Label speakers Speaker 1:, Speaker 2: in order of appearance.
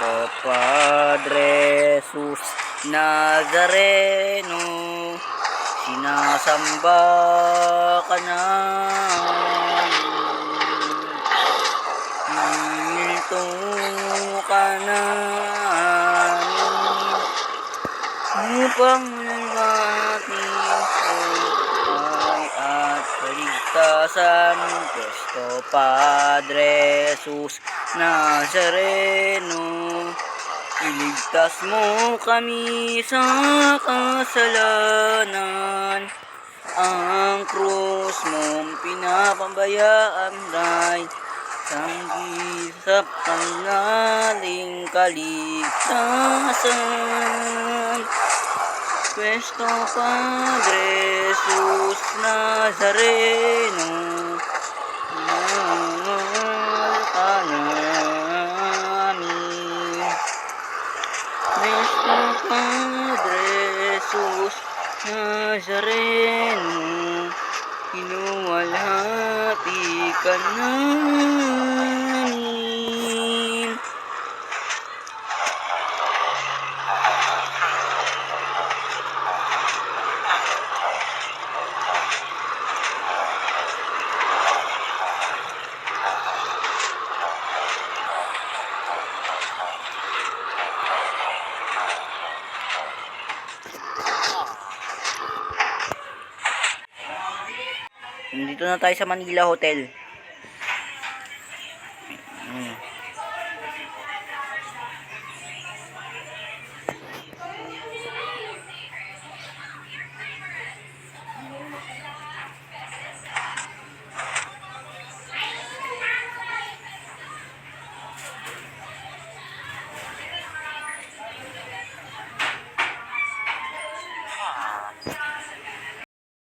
Speaker 1: Padre Jesus Nazareno Sinasamba ka namin. Hinto ka namin Upang kaligtasan. Kristo Padre Jesus Nazareno Iligtas mo kami sa kasalanan. Ang krus mong pinapambayaan ay Sanggip ang naling kaligtasan. Pwesto Padre Jesus Nazareno Mahal ka namin Pwesto Padre Jesus Nazareno Inuwalhati ka namin Nandito na tayo sa Manila Hotel.